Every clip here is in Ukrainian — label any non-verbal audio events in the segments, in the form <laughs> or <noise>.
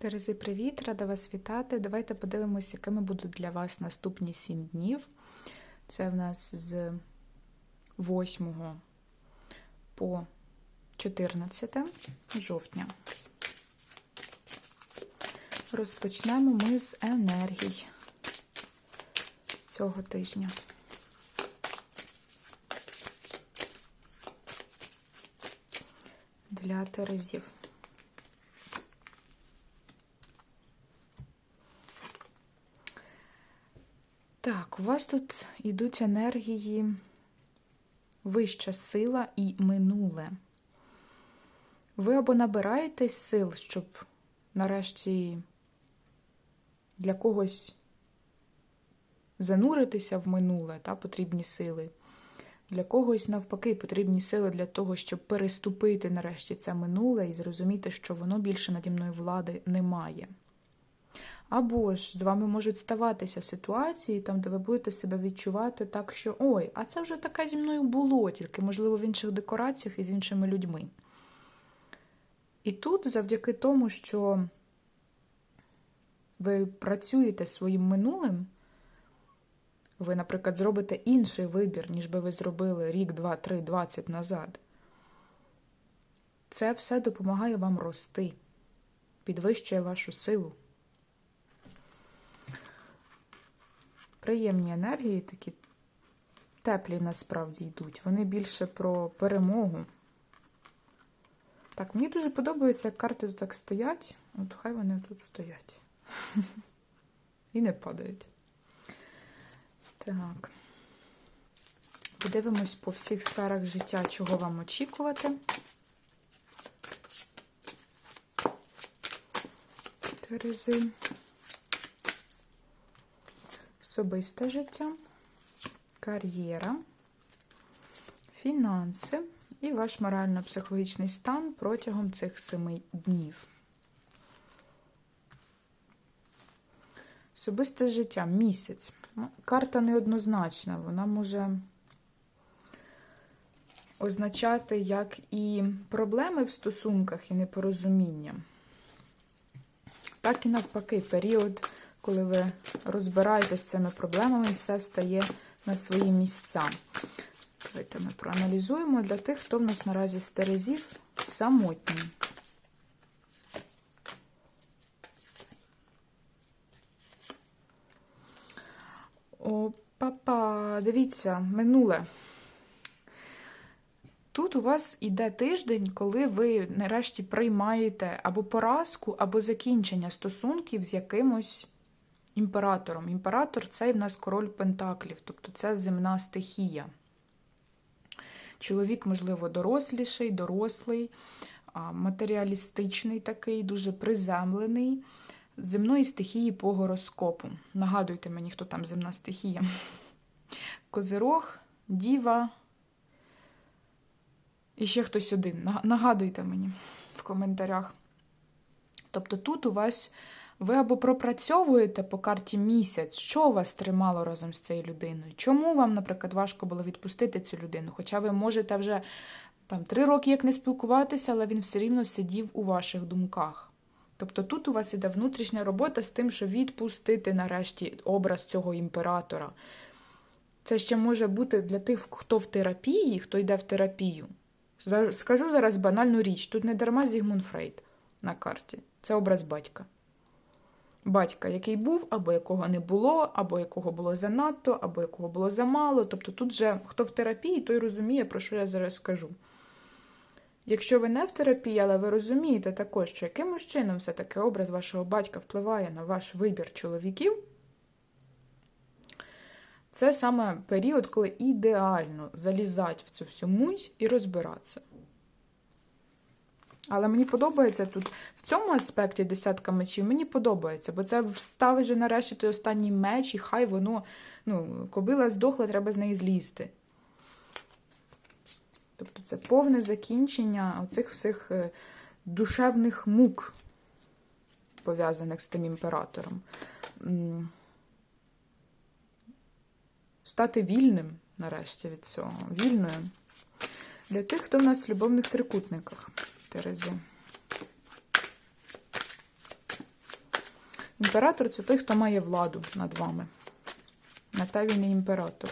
Терези, привіт! Рада вас вітати. Давайте подивимося, якими будуть для вас наступні 7 днів. Це в нас з 8 по 14 жовтня. Розпочнемо ми з енергій цього тижня. Для Терезів. Так, у вас тут йдуть енергії вища сила і минуле. Ви або набираєтесь сил, щоб нарешті для когось зануритися в минуле, та, потрібні сили. Для когось, навпаки, потрібні сили для того, щоб переступити нарешті це минуле і зрозуміти, що воно більше наді мною влади не має. Або ж з вами можуть ставатися ситуації, там, де ви будете себе відчувати так, що ой, а це вже таке зі мною було, тільки, можливо, в інших декораціях і з іншими людьми. І тут, завдяки тому, що ви працюєте своїм минулим, ви, наприклад, зробите інший вибір, ніж би ви зробили рік, два, три, двадцять назад. Це все допомагає вам рости, підвищує вашу силу. Приємні енергії, такі теплі насправді йдуть. Вони більше про перемогу. Так, мені дуже подобається, як карти тут так стоять. От хай вони тут стоять. <laughs> І не падають. Так. Подивимось по всіх сферах життя, чого вам очікувати. Терези. Особисте життя, кар'єра, фінанси і ваш морально-психологічний стан протягом цих семи днів. Особисте життя місяць. Ну, Карта неоднозначна, вона може означати як і проблеми в стосунках, і непорозуміння, так і навпаки, період, коли ви розбираєтесь з цими проблемами, все стає на свої місця. Давайте ми проаналізуємо для тих, хто в нас наразі з Терезів самотній. О, папа, дивіться, минуле. Тут у вас іде тиждень, коли ви нарешті приймаєте або поразку, або закінчення стосунків з якимось імператором. Імператор це в нас король Пентаклів, тобто це земна стихія. Чоловік, можливо, доросліший, дорослий, матеріалістичний такий, дуже приземлений, земної стихії по гороскопу. Нагадуйте мені, хто там земна стихія. <laughs> Козирог, Діва. І ще хтось один. Нагадуйте мені в коментарях. Тобто тут у вас ви або пропрацьовуєте по карті місяць, що вас тримало разом з цією людиною? Чому вам, наприклад, важко було відпустити цю людину? Хоча ви можете вже там три роки як не спілкуватися, але він все рівно сидів у ваших думках. Тобто тут у вас іде внутрішня робота з тим, що відпустити нарешті образ цього імператора. Це ще може бути для тих, хто в терапії, хто йде в терапію. Скажу зараз банальну річ: тут не дарма Зігмунд Фрейд на карті. Це образ батька. Батька, який був, або якого не було, або якого було занадто, або якого було замало. Тобто тут же хто в терапії, той розуміє, про що я зараз скажу. Якщо ви не в терапії, але ви розумієте також, що якимось чином все-таки образ вашого батька впливає на ваш вибір чоловіків, це саме період, коли ідеально залізати в цю всю муть і розбиратися. Але мені подобається тут в цьому аспекті десятка мечів, мені подобається, бо це вставить же нарешті той останній меч, і хай воно, ну, кобила здохла, треба з неї злізти. Тобто це повне закінчення оцих всіх душевних мук, пов'язаних з тим імператором. Стати вільним, нарешті, від цього. Вільною. Для тих, хто в нас в любовних трикутниках. Терези. Імператор це той, хто має владу над вами. На те він і імператор.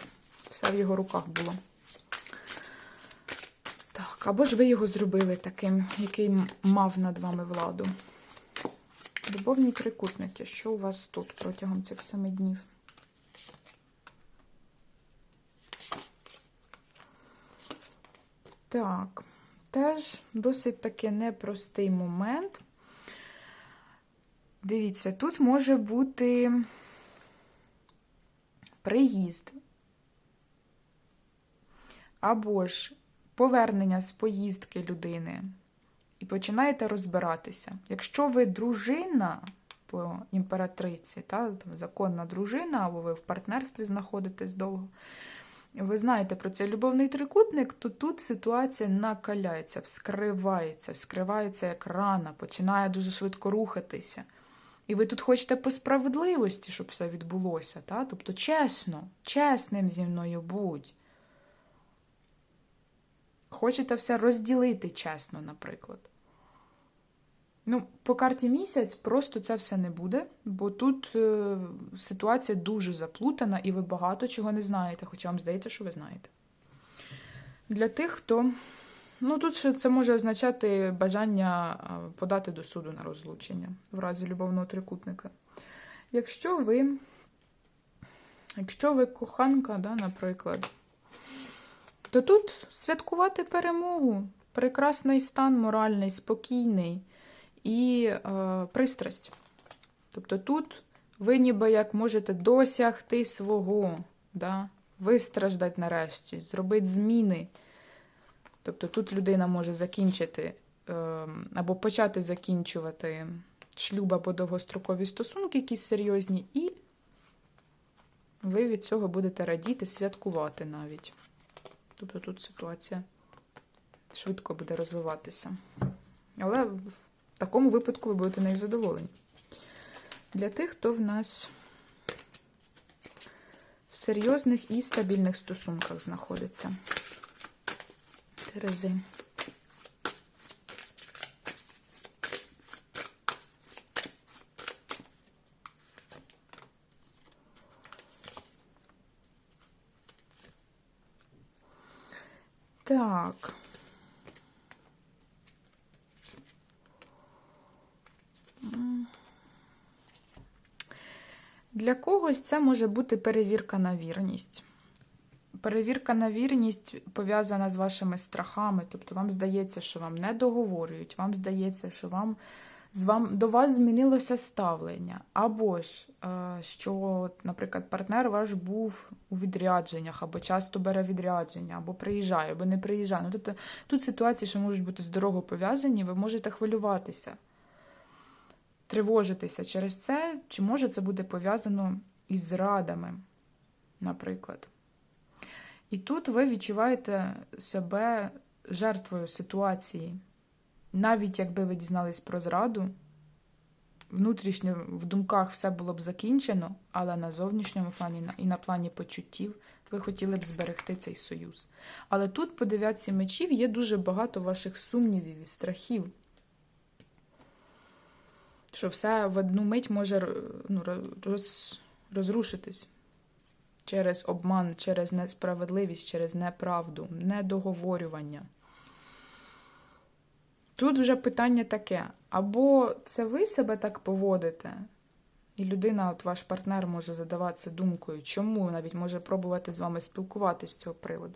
Все в його руках було. Так, або ж ви його зробили таким, який мав над вами владу. Любовні трикутники. Що у вас тут протягом цих семи днів? Так, теж досить таки непростий момент. Дивіться, тут може бути приїзд. Або ж повернення з поїздки людини. І починаєте розбиратися. Якщо ви дружина по імператриці, та, законна дружина, або ви в партнерстві знаходитесь довго, ви знаєте про цей любовний трикутник, то тут ситуація накаляється, вскривається, вскривається як рана, починає дуже швидко рухатися. І ви тут хочете по справедливості, щоб все відбулося. Та? Тобто чесно, чесним зі мною будь. Хочете все розділити чесно, наприклад. Ну, по карті місяць просто це все не буде, бо тут е, ситуація дуже заплутана, і ви багато чого не знаєте, хоча вам здається, що ви знаєте. Для тих, хто. Ну, тут ще це може означати бажання е, подати до суду на розлучення в разі любовного трикутника. Якщо ви, якщо ви коханка, да, наприклад, то тут святкувати перемогу, прекрасний стан моральний, спокійний і е, пристрасть. Тобто тут ви ніби як можете досягти свого, да? вистраждати нарешті, зробити зміни. Тобто тут людина може закінчити е, або почати закінчувати шлюб або довгострокові стосунки, якісь серйозні, і ви від цього будете радіти, святкувати навіть. Тобто тут ситуація швидко буде розвиватися. Але в такому випадку ви будете нею задоволені. Для тих, хто в нас в серйозних і стабільних стосунках знаходиться. Терези. Так. М. Для когось це може бути перевірка на вірність. Перевірка на вірність пов'язана з вашими страхами. Тобто вам здається, що вам не договорюють, вам здається, що вам, з вам, до вас змінилося ставлення. Або ж, е, що, наприклад, партнер ваш був у відрядженнях, або часто бере відрядження, або приїжджає, або не приїжджає. Ну, тобто тут ситуації, що можуть бути з дорогою пов'язані, ви можете хвилюватися, тривожитися через це, чи може це буде пов'язано із зрадами, наприклад. І тут ви відчуваєте себе жертвою ситуації. Навіть якби ви дізнались про зраду, внутрішньо в думках все було б закінчено, але на зовнішньому плані і на плані почуттів ви хотіли б зберегти цей союз. Але тут, по дев'ятці мечів, є дуже багато ваших сумнівів і страхів. Що все в одну мить може р- ну, роз, розрушитись через обман, через несправедливість, через неправду, недоговорювання. Тут вже питання таке: або це ви себе так поводите, і людина, от ваш партнер, може задаватися думкою, чому навіть може пробувати з вами спілкуватися з цього приводу.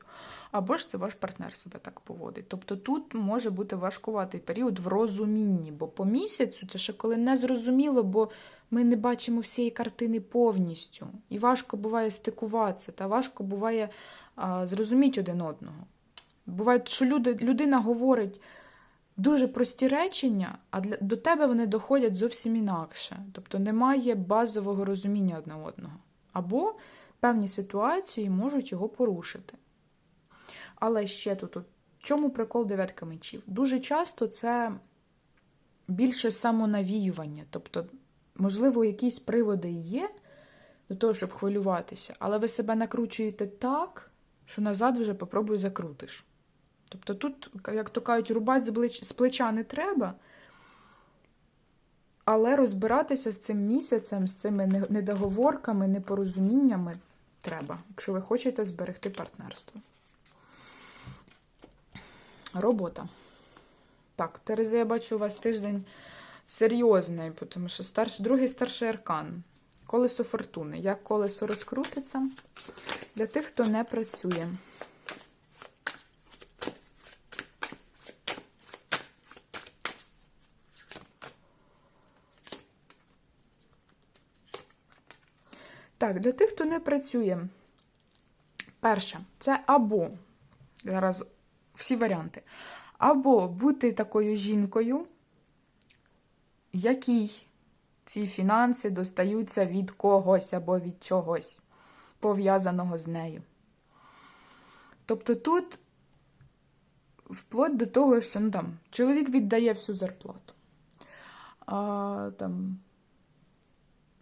Або ж це ваш партнер себе так поводить. Тобто тут може бути важкуватий період в розумінні, бо по місяцю це ще коли не зрозуміло, бо ми не бачимо всієї картини повністю. І важко буває стикуватися, та важко буває а, зрозуміти один одного. Буває, що люди, людина говорить дуже прості речення, а для, до тебе вони доходять зовсім інакше. Тобто немає базового розуміння одне одного. Або певні ситуації можуть його порушити. Але ще тут, в чому прикол дев'ятка мечів? Дуже часто це більше самонавіювання. Тобто, можливо, якісь приводи є до того, щоб хвилюватися, але ви себе накручуєте так, що назад вже попробуй закрутиш. Тобто тут, як то кажуть, рубати з плеча не треба. Але розбиратися з цим місяцем, з цими недоговорками, непорозуміннями треба, якщо ви хочете зберегти партнерство. Робота. Так, Терези, я бачу, у вас тиждень серйозний, тому що старш, другий старший аркан. Колесо фортуни. Як колесо розкрутиться для тих, хто не працює. Так, для тих, хто не працює. Перше, це або, зараз всі варіанти, або бути такою жінкою, якій ці фінанси достаються від когось або від чогось, пов'язаного з нею. Тобто тут вплоть до того, що ну, там, чоловік віддає всю зарплату. А, там,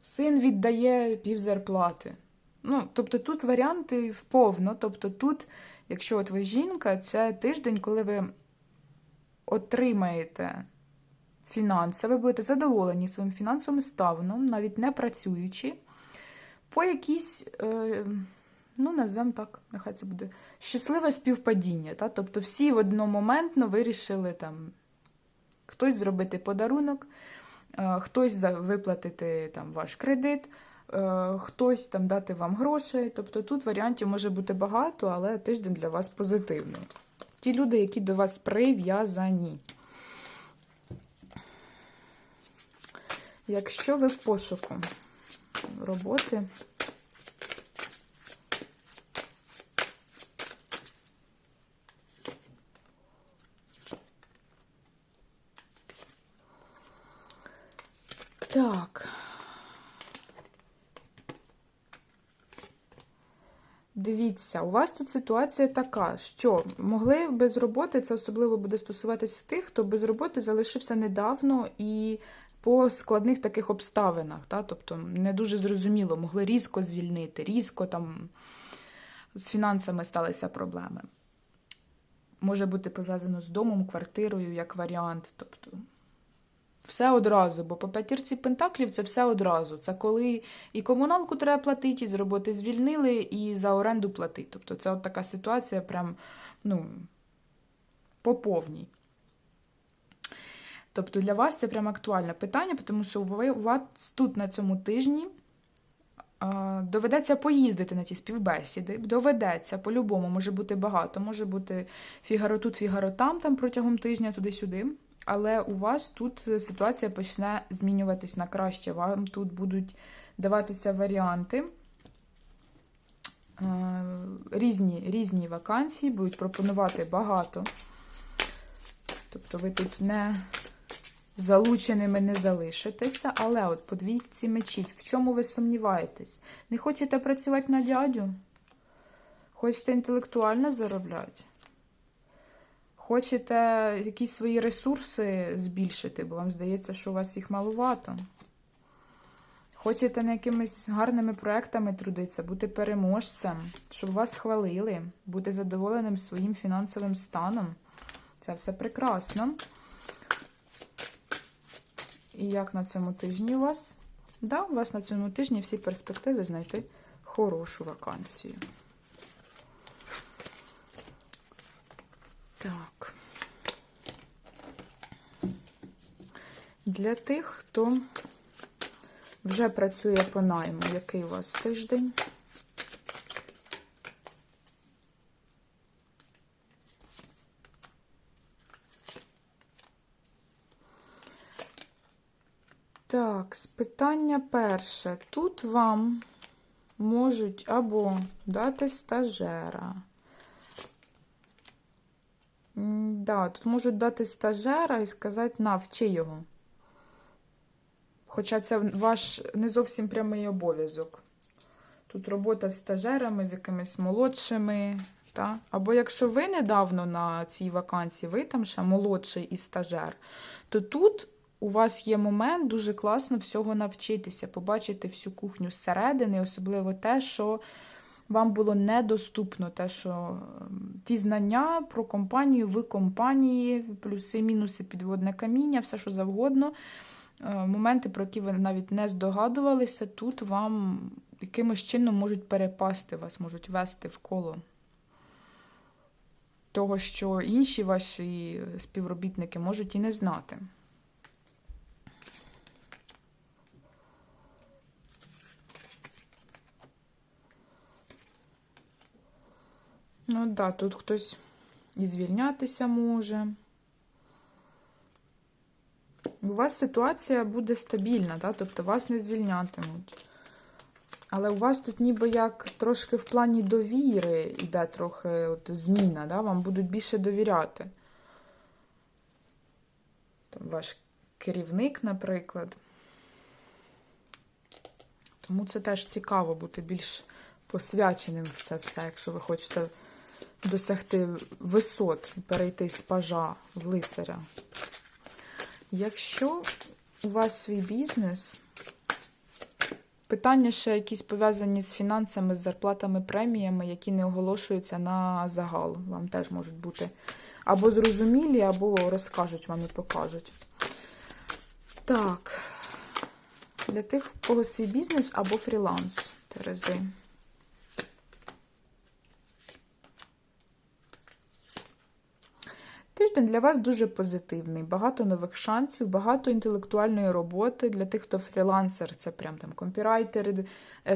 син віддає пів зарплати. Ну, тобто тут варіанти вповно. Тобто тут, якщо от ви жінка, це тиждень, коли ви отримаєте фінанси, ви будете задоволені своїм фінансовим станом, навіть не працюючи, по якійсь, е, ну, назвемо так, нехай це буде щасливе співпадіння. Та? Тобто всі одномоментно вирішили там хтось зробити подарунок, хтось за- виплатити там ваш кредит, е, хтось там дати вам гроші. Тобто тут варіантів може бути багато, але тиждень для вас позитивний. Ті люди, які до вас прив'язані. Якщо ви в пошуку роботи, так. Дивіться, у вас тут ситуація така, що могли без роботи, це особливо буде стосуватися тих, хто без роботи залишився недавно і по складних таких обставинах. Та? Тобто не дуже зрозуміло, могли різко звільнити, різко там з фінансами сталися проблеми. Може бути пов'язано з домом, квартирою як варіант. Тобто все одразу, бо по п'ятірці пентаклів це все одразу. Це коли і комуналку треба платити, і з роботи звільнили, і за оренду платити. Тобто це от така ситуація, прям, ну, по повній. Тобто для вас це прям актуальне питання, тому що у вас тут на цьому тижні доведеться поїздити на ті співбесіди. Доведеться, по-любому, може бути багато, може бути фігаро тут, фігаро там, там протягом тижня, туди-сюди. Але у вас тут ситуація почне змінюватись на краще. Вам тут будуть даватися варіанти. Е, Різні, різні вакансії будуть пропонувати багато. Тобто ви тут не залученими не залишитеся. Але от по двійці мечіть, в чому ви сумніваєтесь? Не хочете працювати на дядю? Хочете інтелектуально заробляти? Хочете якісь свої ресурси збільшити, бо вам здається, що у вас їх малувато. Хочете на якимись гарними проектами трудитися, бути переможцем, щоб вас хвалили, бути задоволеним своїм фінансовим станом. Це все прекрасно. І як на цьому тижні у вас? Да, у вас на цьому тижні всі перспективи знайти хорошу вакансію. Так. Для тих, хто вже працює по найму, який у вас тиждень? Так, питання перше. Тут вам можуть або дати стажера. Да, тут можуть дати стажера і сказати, навчи його. Хоча це ваш не зовсім прямий обов'язок. Тут робота з стажерами, з якимись молодшими. Та? Або якщо ви недавно на цій вакансії, ви там ще молодший і стажер, то тут у вас є момент дуже класно всього навчитися, побачити всю кухню зсередини, особливо те, що вам було недоступно, те, що ем, ті знання про компанію в компанії, плюси, мінуси, підводне каміння, все що завгодно. Е, Моменти, про які ви навіть не здогадувалися, тут вам якимось чином можуть перепасти вас, можуть вести в коло того, що інші ваші співробітники можуть і не знати. Ну так, да, тут хтось і звільнятися може. У вас ситуація буде стабільна, да? тобто вас не звільнятимуть. Але у вас тут ніби як трошки в плані довіри йде трохи от зміна, да? вам будуть більше довіряти. Там ваш керівник, наприклад. Тому це теж цікаво бути більш посвяченим в це все, якщо ви хочете досягти висот, перейти з пажа в лицаря. Якщо у вас свій бізнес, питання ще якісь пов'язані з фінансами, з зарплатами, преміями, які не оголошуються на загал, вам теж можуть бути або зрозумілі, або розкажуть вам і покажуть. Так, для тих, у кого свій бізнес або фріланс, Терези. Тиждень для вас дуже позитивний, багато нових шансів, багато інтелектуальної роботи. Для тих, хто фрілансер, це прям там компірайтери,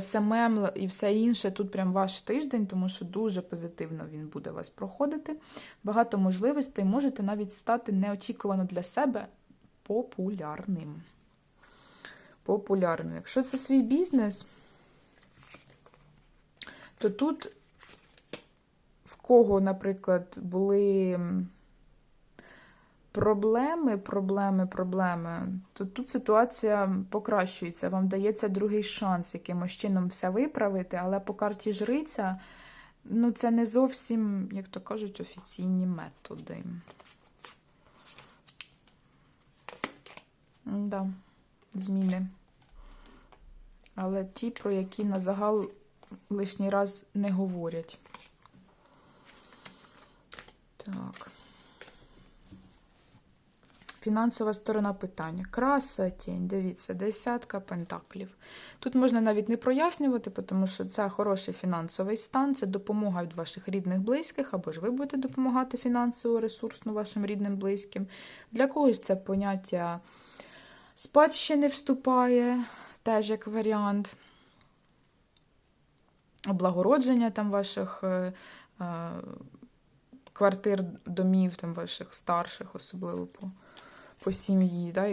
СММ і все інше. Тут прям ваш тиждень, тому що дуже позитивно він буде вас проходити. Багато можливостей, можете навіть стати неочікувано для себе популярним. Популярним. Якщо це свій бізнес, то тут в кого, наприклад, були проблеми, проблеми, проблеми, то тут ситуація покращується. Вам дається другий шанс якимось чином все виправити, але по карті жриця, ну, це не зовсім, як то кажуть, офіційні методи. Да, зміни. Але ті, про які на загал лишній раз не говорять. Так. Фінансова сторона питання. Краса, тінь, дивіться, десятка пентаклів. Тут можна навіть не прояснювати, тому що це хороший фінансовий стан, це допомога від ваших рідних близьких, або ж ви будете допомагати фінансово, ресурсно вашим рідним близьким. Для когось це поняття спадщини вступає, теж як варіант. Облагородження там ваших е, е, квартир, домів, там ваших старших, особливо по по сім'ї, да,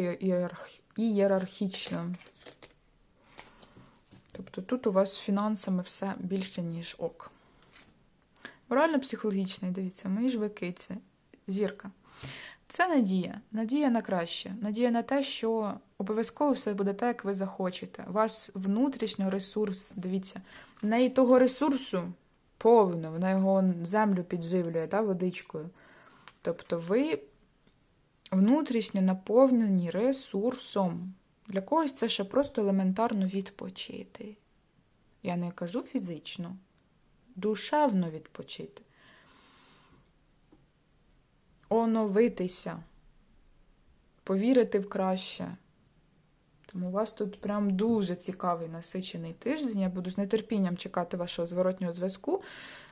ієрархічно. Тобто тут у вас з фінансами все більше, ніж ок. Морально-психологічний, дивіться, мої ж викиці, зірка. Це надія, надія на краще, надія на те, що обов'язково все буде так, як ви захочете. Ваш внутрішній ресурс, дивіться, в неї того ресурсу повно, вона його землю підживлює да, водичкою. Тобто ви внутрішньо наповнені ресурсом. Для когось це ще просто елементарно відпочити. Я не кажу фізично, душевно відпочити. Оновитися, повірити в краще. Тому у вас тут прям дуже цікавий насичений тиждень. Я буду з нетерпінням чекати вашого зворотнього зв'язку.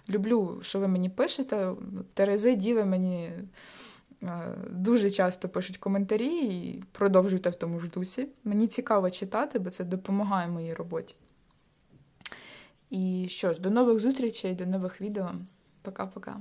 Люблю, що ви мені пишете. Терези, діви мені. Е, дуже часто пишуть коментарі і продовжуйте в тому ж дусі. Мені цікаво читати, бо це допомагає моїй роботі. І що ж, до нових зустрічей, до нових відео. Пока-пока.